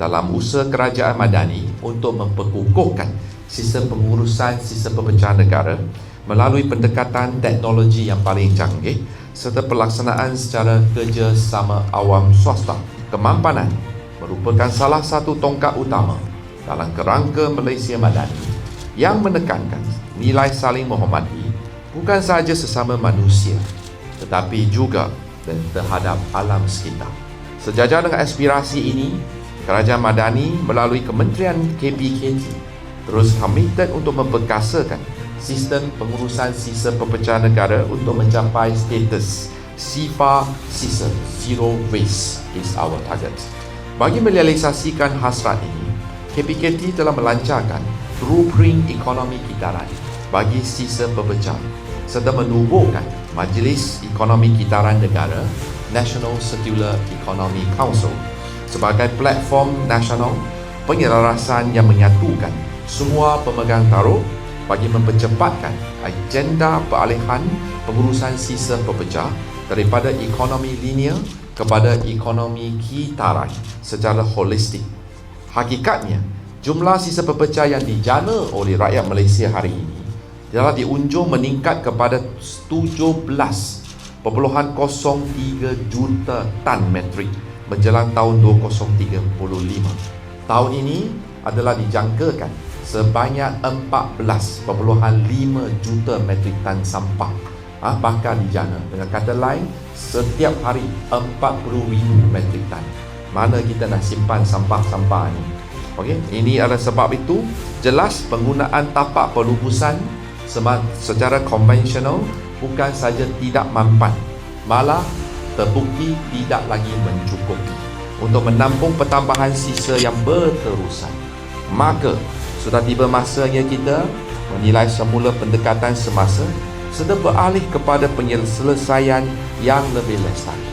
dalam usaha kerajaan madani untuk memperkukuhkan sistem pengurusan sistem pemecahan negara melalui pendekatan teknologi yang paling canggih serta pelaksanaan secara kerjasama awam swasta. Kemampanan merupakan salah satu tongkat utama dalam kerangka Malaysia Madani yang menekankan nilai saling menghormati bukan sahaja sesama manusia tetapi juga dan terhadap alam sekitar. Sejajar dengan aspirasi ini, Kerajaan Madani melalui Kementerian KPKT terus komited untuk memperkasakan sistem pengurusan sisa pepecahan negara untuk mencapai status SIFA sisa Zero Waste is our target. Bagi merealisasikan hasrat ini, KPKT telah melancarkan blueprint ekonomi kitaran bagi sisa pepecah serta menubuhkan Majlis Ekonomi Kitaran Negara National Circular Economy Council sebagai platform nasional penyelarasan yang menyatukan semua pemegang taruh bagi mempercepatkan agenda peralihan pengurusan sisa pepecah daripada ekonomi linear kepada ekonomi kitaran secara holistik. Hakikatnya, jumlah sisa pepecah yang dijana oleh rakyat Malaysia hari ini telah diunjung meningkat kepada 17.03 juta tan metrik menjelang tahun 2035. Tahun ini adalah dijangkakan sebanyak 14.5 juta metrik tan sampah ha, bakal dijana. Dengan kata lain, setiap hari 40,000 metrik tan. Mana kita nak simpan sampah-sampah ini? Okey, ini adalah sebab itu jelas penggunaan tapak pelubusan secara konvensional bukan saja tidak mampan malah terbukti tidak lagi mencukupi. Untuk menampung pertambahan sisa yang berterusan. Maka sudah tiba masanya kita menilai semula pendekatan semasa serta beralih kepada penyelesaian yang lebih lestari